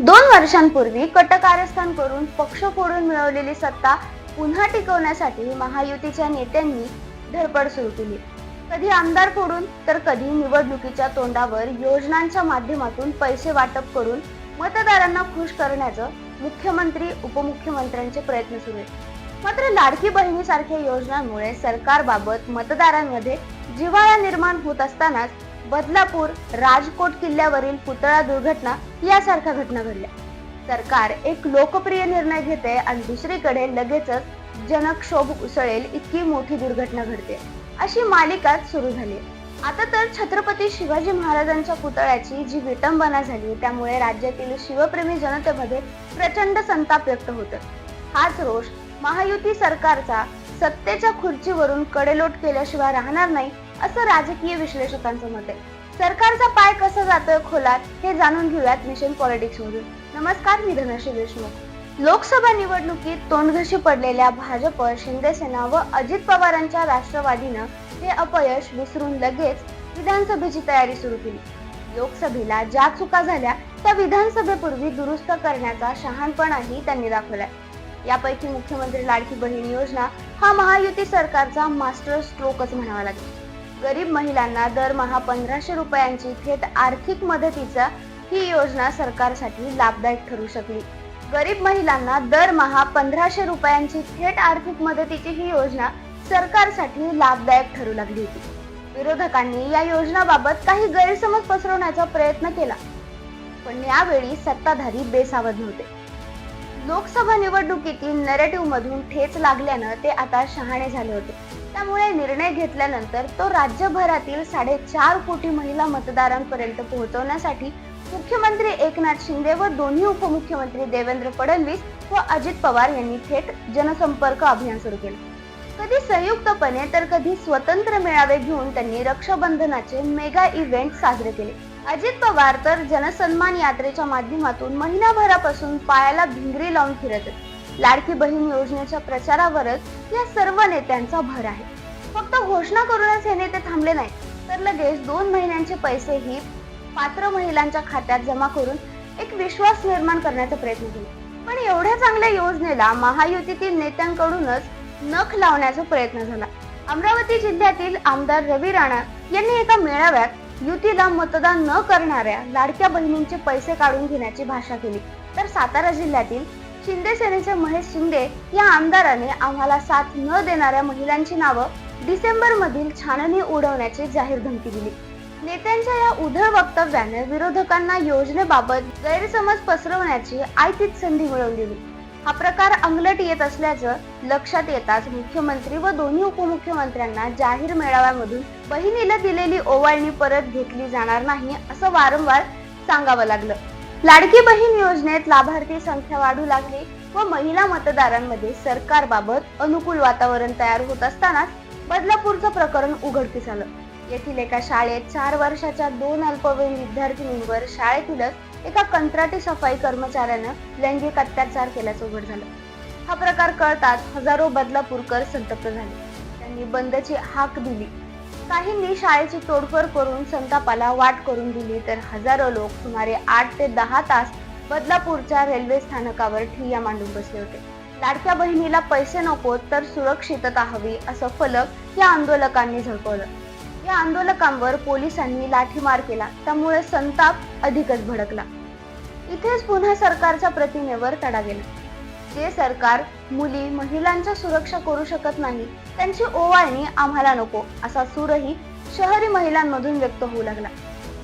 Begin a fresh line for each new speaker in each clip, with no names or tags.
दोन वर्षांपूर्वी कट कारस्थान करून पक्ष फोडून मिळवलेली सत्ता पुन्हा टिकवण्यासाठी महायुतीच्या नेत्यांनी धडपड सुरू केली. कधी आमदार फोडून तर कधी निवडणुकीच्या तोंडावर योजनांच्या माध्यमातून पैसे वाटप करून मतदारांना खुश करण्याचं मुख्यमंत्री उपमुख्यमंत्र्यांचे प्रयत्न सुरू आहेत. मात्र लाडकी बहिणीसारख्या योजनांमुळे सरकारबाबत मतदारांमध्ये जिव्हाळा निर्माण होत असतानाच बदलापूर राजकोट किल्ल्यावरील पुतळा दुर्घटना यासारख्या घटना घडल्या. सरकार एक लोकप्रिय निर्णय घेते आणि दुसरीकडे लगेचच जनक्षोभ उसळेल इतकी मोठी दुर्घटना घडते. अशी मालिकाच सुरू झाली. आता तर छत्रपती शिवाजी महाराजांच्या पुतळ्याची जी विटंबना झाली त्यामुळे राज्यातील शिवप्रेमी जनतेमध्ये प्रचंड संताप व्यक्त होत हाच रोष महायुती सरकारचा सत्तेच्या खुर्चीवरून कडेलोट केल्याशिवाय राहणार नाही असं राजकीय विश्लेषकांचं मत आहे. सरकारचा पाय कसा जातोय खोलात हे जाणून घेऊयात मिशन पॉलिटिक्स मधून नमस्कार मी धनश्री देशमुख. लोकसभा निवडणुकीत तोंडघशी पडलेल्या भाजप शिंदेसेना व अजित पवारांच्या राष्ट्रवादीनं हे अपयश विसरून लगेच विधानसभेची तयारी सुरू केली. लोकसभेला ज्या चुका झाल्या त्या विधानसभेपूर्वी दुरुस्त करण्याचा शहाणपणाही त्यांनी दाखवलाय. यापैकी मुख्यमंत्री लाडकी बहीण योजना हा महायुती सरकारचा मास्टर स्ट्रोकच म्हणावा लागेल. गरीब महिलांना दरमहा पंधराशे रुपयांची थेट आर्थिक मदतीचा ही योजना सरकारसाठी लाभदायक ठरू शकली. गरीब महिलांना दरमहा पंधराशे रुपयांची थेट आर्थिक मदतीची ही योजना सरकारसाठी लाभदायक ठरू लागली होती. विरोधकांनी या योजनाबाबत काही गैरसमज पसरवण्याचा प्रयत्न केला. पण यावेळी सत्ताधारी बेसावध नव्हते. लोकसभा निवडणुकीतील नरेटिव्ह मधून ठेच लागल्यानं ते आता शहाणे झाले होते. त्यामुळे निर्णय घेतल्यानंतर तो राज्यभरातील साडेचार कोटी महिला मतदारांपर्यंत पोहोचवण्यासाठी मुख्यमंत्री एकनाथ शिंदे व दोन्ही उपमुख्यमंत्री देवेंद्र फडणवीस व अजित पवार यांनी थेट जनसंपर्क अभियान सुरू केलं. कधी संयुक्तपणे तर कधी स्वतंत्र मेळावे घेऊन त्यांनी रक्षाबंधनाचे मेगा इव्हेंट साजरे केले. अजित पवार तर जनसन्मान यात्रेच्या माध्यमातून महिनाभरापासून पायाला भिंगरी लावून फिरत आहेत. लाडकी बहीण योजनेच्या प्रचारावरच या सर्व नेत्यांचा भर आहे. फक्त घोषणा करूनच हे नेते थांबले नाही तर लगेच दोन महिन्यांचे पैसेही पात्र महिलांच्या खात्यात जमा करून एक विश्वास निर्माण करण्याचा प्रयत्न केला. पण एवढ्या चांगल्या योजनेला महायुतीतील नेत्यांकडूनच नख लावण्याचा प्रयत्न झाला. अमरावती जिल्ह्यातील आमदार रवी राणा यांनी एका मेळाव्यात युतीला मतदान न करणाऱ्या लाडक्या बहिणींचे पैसे काढून घेण्याची भाषा केली. तर सातारा जिल्ह्यातील शिंदे सेनेचे महेश शिंदे या आमदाराने आम्हाला साथ न देणाऱ्या महिलांची नावं डिसेंबर मधील छाननी उडवण्याची जाहीर धमकी दिली. नेत्यांच्या या उधळ वक्तव्याने विरोधकांना योजनेबाबत गैरसमज पसरवण्याची आयतीच संधी मिळवून दिली. हा प्रकार अंगलट येत असल्याचं लक्षात येताच मुख्यमंत्री व दोन्ही उपमुख्यमंत्र्यांना जाहीर मेळाव्यामधून बहिणीला दिलेली ओवाळणी परत घेतली जाणार नाही असं वारंवार सांगावं लागलं. लाडकी बहीण योजनेत लाभार्थी संख्या वाढू लागली व महिला मतदारांमध्ये सरकारबाबत अनुकूल वातावरण तयार होत असतानाच बदलापूरचं प्रकरण उघडकीस आलं. येथील एका शाळेत चार वर्षाच्या दोन अल्पवयीन विद्यार्थिनींवर शाळेतीलच एका कंत्राटी सफाई कर्मचाऱ्यानं लैंगिक अत्याचार केल्याचं उघड झालं. हा प्रकार कळताच हजारो बदलापूरकर संतप्त झाले. त्यांनी बंदची हाक दिली. काहींनी शाळेची तोडफोड करून संतापाला वाट करून दिली तर हजारो लोक सुमारे आठ ते दहा तास बदलापूरच्या रेल्वे स्थानकावर ठिय्या मांडून बसले होते. लाडक्या बहिणीला पैसे नको तर सुरक्षितता हवी असं फलक या आंदोलकांनी झळकवलं. या आंदोलकांवर पोलिसांनी लाठीमार केला. त्यामुळे संताप अधिकच भडकला. इथेच पुन्हा सरकारच्या प्रतिमेवर तडा गेला. जे सरकार मुली महिलांच्या सुरक्षा करू शकत नाही त्यांची ओवाळणी आम्हाला नको असा सूरही शहरी महिलांमधून व्यक्त होऊ लागला.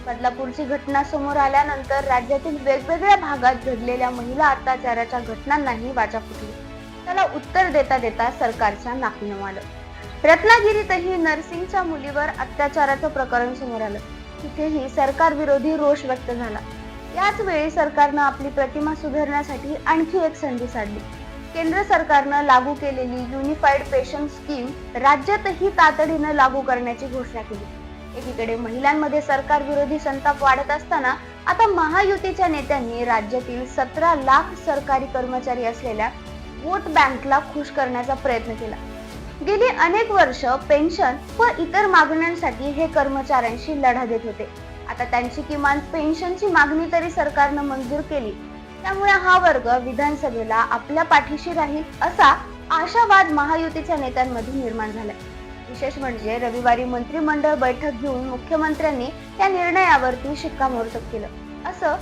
बदलापूरची घटना समोर आल्यानंतर राज्यातील वेगवेगळ्या भागात घडलेल्या महिला अत्याचाराच्या घटनांनाही वाचा फुटली. त्याला उत्तर देता देता सरकारच्या नाकीनं आलं. रत्नागिरीतही नर्सिंगच्या मुलीवर अत्याचाराचं प्रकरण समोर आलं. तिथेही सरकार विरोधी रोष व्यक्त झाला. याच वेळी सरकारनं आपली प्रतिमा सुधारण्यासाठी आणखी एक संधी साधली. केंद्र सरकारनं लागू केलेली युनिफाईड पेशंट स्कीम राज्यातही तातडीनं लागू करण्याची घोषणा केली. एकीकडे महिलांमध्ये सरकार विरोधी संताप वाढत असताना आता महायुतीच्या नेत्यांनी राज्यातील सतरा लाख सरकारी कर्मचारी असलेल्या वोट बँकला खुश करण्याचा प्रयत्न केला. गेली अनेक वर्ष पेन्शन व इतर मागण्यांसाठी हे कर्मचाऱ्यांशी लढा देत होते. आता त्यांची किमान पेन्शनची मागणी तरी सरकारनं मंजूर केली. त्यामुळे हा वर्ग विधानसभेला आपल्या पाठीशी राहील असा आशावाद महायुतीच्या नेत्यांमध्ये निर्माण झालाय. विशेष म्हणजे रविवारी मंत्रिमंडळ बैठक घेऊन मुख्यमंत्र्यांनी या निर्णयावरती शिक्कामोर्तब केलं. असं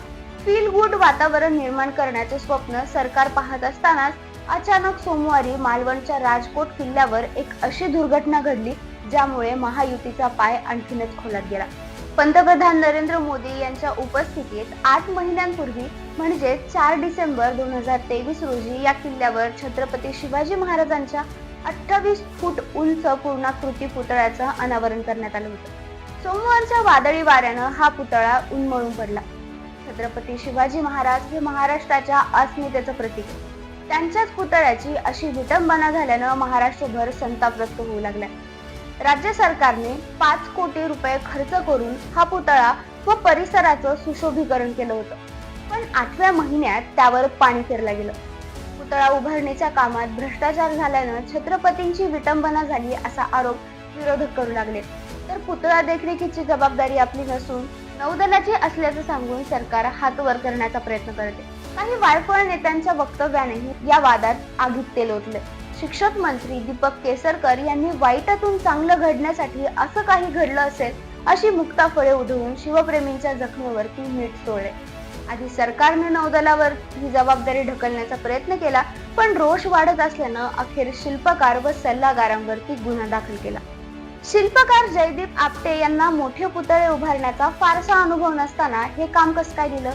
फील गुड वातावरण निर्माण करण्याचे स्वप्न सरकार पाहत असतानाच अचानक सोमवारी मालवणच्या राजकोट किल्ल्यावर एक अशी दुर्घटना घडली ज्यामुळे महायुतीचा पाय आणखीनच खोलात गेला. पंतप्रधान नरेंद्र मोदी यांच्या उपस्थितीत आठ महिन्यांपूर्वी म्हणजे चार डिसेंबर दोन हजार तेवीस रोजी या किल्ल्यावर छत्रपती शिवाजी महाराजांच्या अठ्ठावीस फूट उंच पूर्णाकृती पुतळ्याचं अनावरण करण्यात आलं होतं. सोमवारच्या वादळी वाऱ्यानं हा पुतळा उन्मळून पडला. छत्रपती शिवाजी महाराज हे महाराष्ट्राच्या अस्मितेचं प्रतीक. आहे. त्यांच्याच पुतळ्याची अशी विटंबना झाल्यानं महाराष्ट्रभर संताप व्यक्त होऊ लागलाय. राज्य सरकारने पाच कोटी रुपये खर्च करून हा पुतळा व परिसराचं सुशोभीकरण केलं होतं. पण आठव्या महिन्यात त्यावर पाणी फिरलं गेलं. पुतळा उभारणीच्या कामात भ्रष्टाचार झाल्यानं छत्रपतींची विटंबना झाली असा आरोप विरोधक करू लागले. तर पुतळा देखरेखीची जबाबदारी आपली नसून नौदलाची असल्याचं सांगून सरकार हात वर करण्याचा प्रयत्न करते. काही वायफळ नेत्यांच्या वक्तव्यानेही या वादात आगीत तेल ओतले शिक्षक मंत्री दीपक केसरकर यांनी वाईटातून चांगलं घडण्यासाठी असं काही घडलं असेल अशी मुक्ता फळे उधळून शिवप्रेमींच्या जखमेवरती मीठ सोडले. आधी सरकारने नौदलावर ही जबाबदारी ढकलण्याचा प्रयत्न केला पण रोष वाढत असल्यानं अखेर शिल्पकार व सल्लागारांवरती गुन्हा दाखल केला. शिल्पकार जयदीप आपटे यांना मोठे पुतळे उभारण्याचा फारसा अनुभव नसताना हे काम कसं काय दिलं?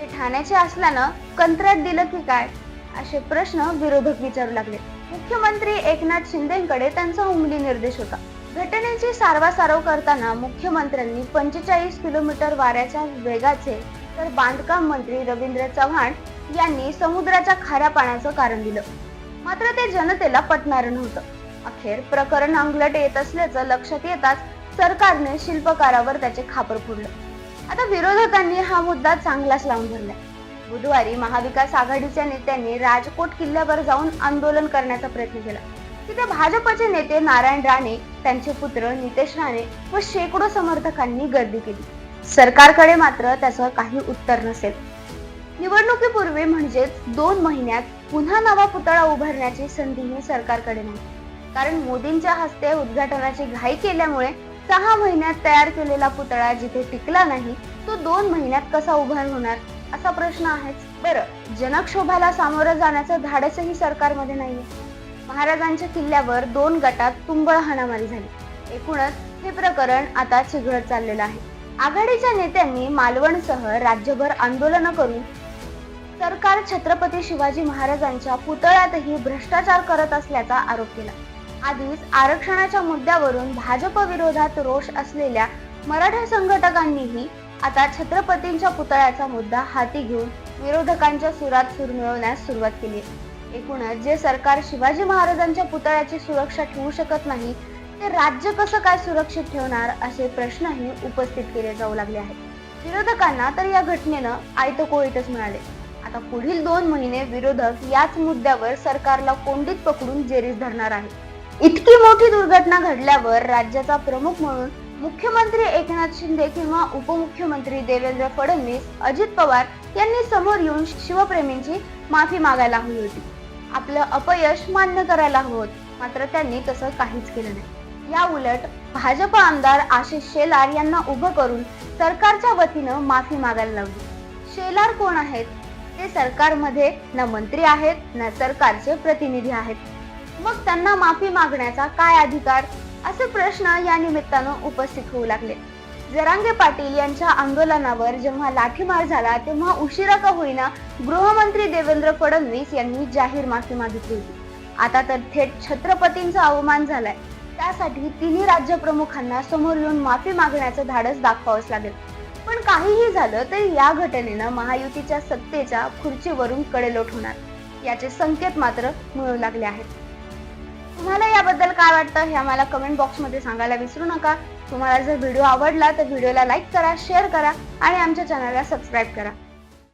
ते ठाण्याचे असल्यानं कंत्राट दिलं की काय? असे प्रश्न विरोधक विचारू लागले. मुख्यमंत्री एकनाथ शिंदेकडे त्यांचा उमली निर्देश होता. घटनेची सारवासारव करताना मुख्यमंत्र्यांनी पंचेचाळीस किलोमीटर वाऱ्याच्या वेगाचे तर बांधकाम मंत्री रवींद्र चव्हाण यांनी समुद्राच्या खाऱ्या पाण्याचं कारण दिलं. मात्र ते जनतेला पटणार नव्हतं. अखेर प्रकरण अंगलट येत असल्याचं लक्षात येताच सरकारने शिल्पकारावर त्याचे खापर फोडलं. आता विरोधकांनी हा मुद्दा चांगलाच लावून धरलाय. बुधवारी महाविकास आघाडीच्या नेत्यांनी राजकोट किल्ल्यावर जाऊन आंदोलन करण्याचा प्रयत्न केला. तिथे भाजपचे नेते नारायण राणे त्यांचे पुत्र नितेश राणे व शेकडो समर्थकांनी गर्दी केली. सरकारकडे मात्र त्याचं काही उत्तर नसेल. निवडणुकीपूर्वी म्हणजेच दोन महिन्यात पुन्हा नवा पुतळा उभारण्याची संधीही सरकारकडे नाही. कारण मोदींच्या हस्ते उद्घाटनाची घाई केल्यामुळे सहा महिन्यात तयार केलेला पुतळा जिथे टिकला नाही तो दोन महिन्यात कसा उभार होणार असा प्रश्न आहेच. बरं जनक्षोभाला सामोरं जाण्याचं धाडसही सरकारमध्ये नाहीये. महाराजांच्या किल्ल्यावर दोन गटात तुंबळ हाणामारी झाली. एकूणच हे प्रकरण आता चिघळत चाललेलं आहे. आघाडीच्या नेत्यांनी मालवणसह राज्यभर आंदोलनं करून सरकार छत्रपती शिवाजी महाराजांच्या पुतळ्यातही भ्रष्टाचार करत असल्याचा आरोप केला. आधीच आरक्षणाच्या मुद्द्यावरून भाजप विरोधात रोष असलेल्या मराठा संघटकांनीही आता छत्रपतींच्या पुतळ्याचा मुद्दा हाती घेऊन विरोधकांच्या सुरात सूर मिळवण्यास सुरुवात केली आहे. एकूणच जे सरकार शिवाजी महाराजांच्या पुतळ्याची सुरक्षा ठेवू शकत नाही ते राज्य कसं काय सुरक्षित ठेवणार असे प्रश्नही उपस्थित केले जाऊ लागले आहेत. विरोधकांना तर या घटनेनं आयत कोळीतच मिळाले. आता पुढील दोन महिने विरोधक याच मुद्द्यावर सरकारला कोंडीत पकडून जेरीस धरणार आहे इतकी मोठी दुर्घटना घडल्यावर राज्याचा प्रमुख म्हणून मुख्यमंत्री एकनाथ शिंदे किंवा उपमुख्यमंत्री देवेंद्र फडणवीस अजित पवार यांनी समोर येऊन शिवप्रेमींची माफी मागायला हवी होती. आपलं अपयश मान्य करायला हवं मात्र त्यांनी तसं काहीच केलं नाही. या उलट भाजप आमदार आशिष शेलार यांना उभं करून सरकारच्या वतीनं माफी मागायला लावली. शेलार कोण आहेत? ते सरकारमध्ये न मंत्री आहेत न सरकारचे प्रतिनिधी आहेत. मग त्यांना माफी मागण्याचा काय अधिकार? असे प्रश्न या निमित्तानं उपस्थित होऊ लागले. जरांगे पाटील यांच्या आंदोलनावर जेव्हा लाठीमार झाला तेव्हा उशिरा का होईना गृहमंत्री देवेंद्र फडणवीस यांनी जाहीर माफी मागितली होती. आता तर थेट छत्रपतींचा अवमान झालाय. त्यासाठी तिन्ही राज्य प्रमुखांना समोर येऊन माफी मागण्याचं धाडस दाखवावंच लागेल. पण काहीही झालं तरी या घटनेनं महायुतीच्या सत्तेच्या खुर्चीवरून कडेलोट होणार. याचे संकेत मात्र मिळू लागले आहेत. तुम्हाला याबद्दल काय वाटतं हे आम्हाला कमेंट बॉक्समध्ये सांगायला विसरू नका. तुम्हाला जर व्हिडिओ आवडला तर व्हिडिओला लाईक करा शेअर करा आणि आमच्या चॅनलला सबस्क्राईब करा.